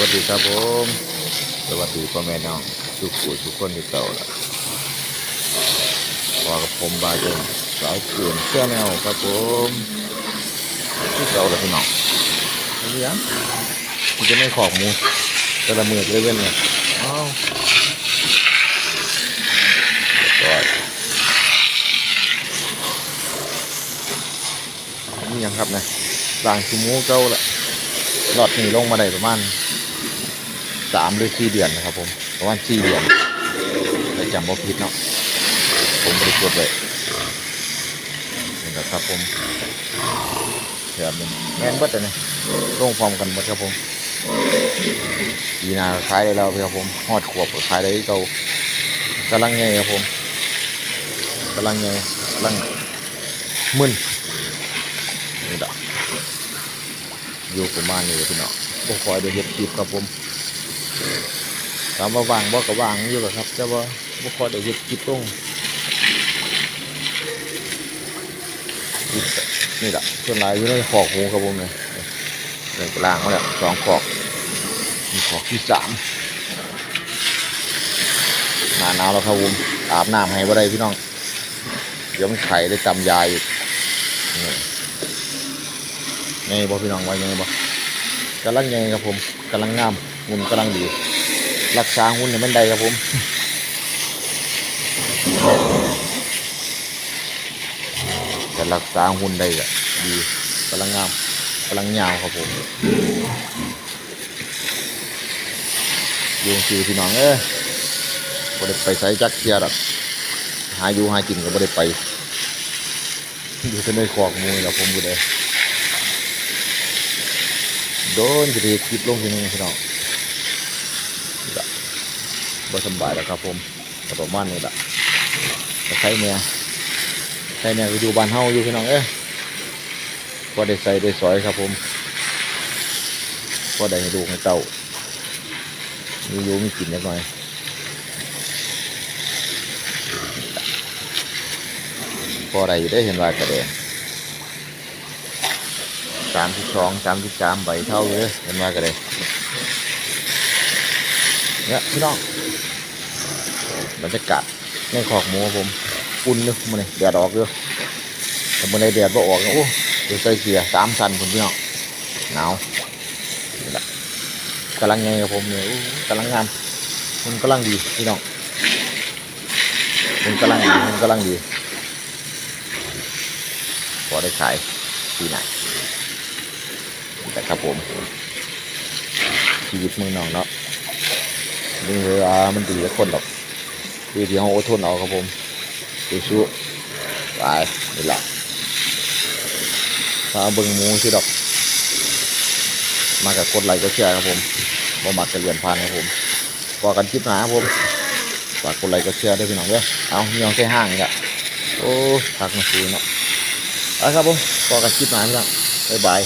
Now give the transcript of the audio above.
วัสดีครับผม สวัสดีพ่อแม่น้องทุกผู้ทุกคนที่เก่าละพอกับผมบาเจนสายเกลื่อนเสื้อแนวครับผมที่เก่าละพี่น้องอันนี้ยังมันจะไม่ขอกหมูแต่ละมือเลยเว้นเนี่ยอ้าวเรียบร้อยนี่ยังครับนะร่างชูหมูเก่าละหลอดนี่ลงมาได้ประมาณ สามหรือสี่เดือนนะครับ ผมประมาณสี่เดือนแต่จำบ่ผิดเนาะผมบริกดเลยนี่แหละครับผมเดี๋ยวมันแม่นบัดเลยนะลงพร้อมกันหมดครับผมปีนาขายได้แล้วครับผมหอดขวบขายได้เก่ากำลังไงครับผมกำลังไงกำลังมึนนี่ดอกอยู่ประมาณนี้พี่น้องบ่คอยได้เฮ็ดคลิปครับผม ถามว่าวางบ่ก็วางอยู่หรอครับแต่ว่าบ่ค่อยได้เฮ็ดกิจตรงนี่แหละส่วนลายอยู่ในขอกหูครับผมเนี่ยเนี่ยกลางมาแล้วสองขอกมีขอกที่สามหนาหนาวแล้วครับผมอาบน้ำให้บ่ได้พี่น้องเดี๋ยวมันไข่ได้จำยาอีกไงบ่พี่น้องว่าไงบ่กำลังไงครับผมกำลังงาม หุ่นกำลังดี รักษาหุ่นเนี่ยมันได้ครับผม แต่รักษาหุ่นได้ก็ดีกำลังงามกำลังยาวครับผมอยูงสีพี่น้องเอ้ยบ่ได้ไปใส่จักเทียดหาอยู่หากินก็บ่ได้ไป อยู่แต่ในคอกมูนี่แหละผมอยู่เลยโดนจะได้คลิปลงทีนึงพี่น้อง บ่สบายแล้วครับผมก็ประมาณนี้แหละแต่ใช้เนี่ยใช้เนี่ยอยู่บ้านเฮาอยู่พี่น้องเอ้ยก็ได้ใส่ได้สอยครับผมก็ได้ให้ลูให้เต้ามีอยู่มีกินนิดหน่อยพอได้อยู่ได้เห็นว่าก็ได้สามสิบสองสามสิบสามใบเท่าเลยเห็นว่าก็ได้ เนี่ยพี่น้องบรรยากาศในขอกหมูผมอุ่นเลยมันนี่แดดออกเลยแต่มันในแดดบ่ออกโอ้เดี๋ยวใส่เสียสามสันผมพี่น้องหนาวกำลังไงครับผมเนี่ยโอ้กำลังงามมันกำลังดีพี่น้องมันกำลังดีมันกำลังดีพอได้ขายปีไหนแต่ครับผมชีวิตเมืองนอกเนาะ นี่เวลามันดีกับคนหรอกวิธีของอดทนเอาครับผมสู้ๆไปนี่แหละถ้าเบิ่งมูสิดอก มากับกดไลค์ก็แชร์ครับผมบ่มักกระเรียนพานครับผมพอกันคลิปหนาครับผมฝากกดไลค์ก็แชร์ด้วยพี่น้องเด้อเอาเหี่ยวใส่ห้างนี่แหละโอ้ทักมาซื้อเนาะเอาครับผมพอกันคลิปหนาพี่น้องบ๊ายบาย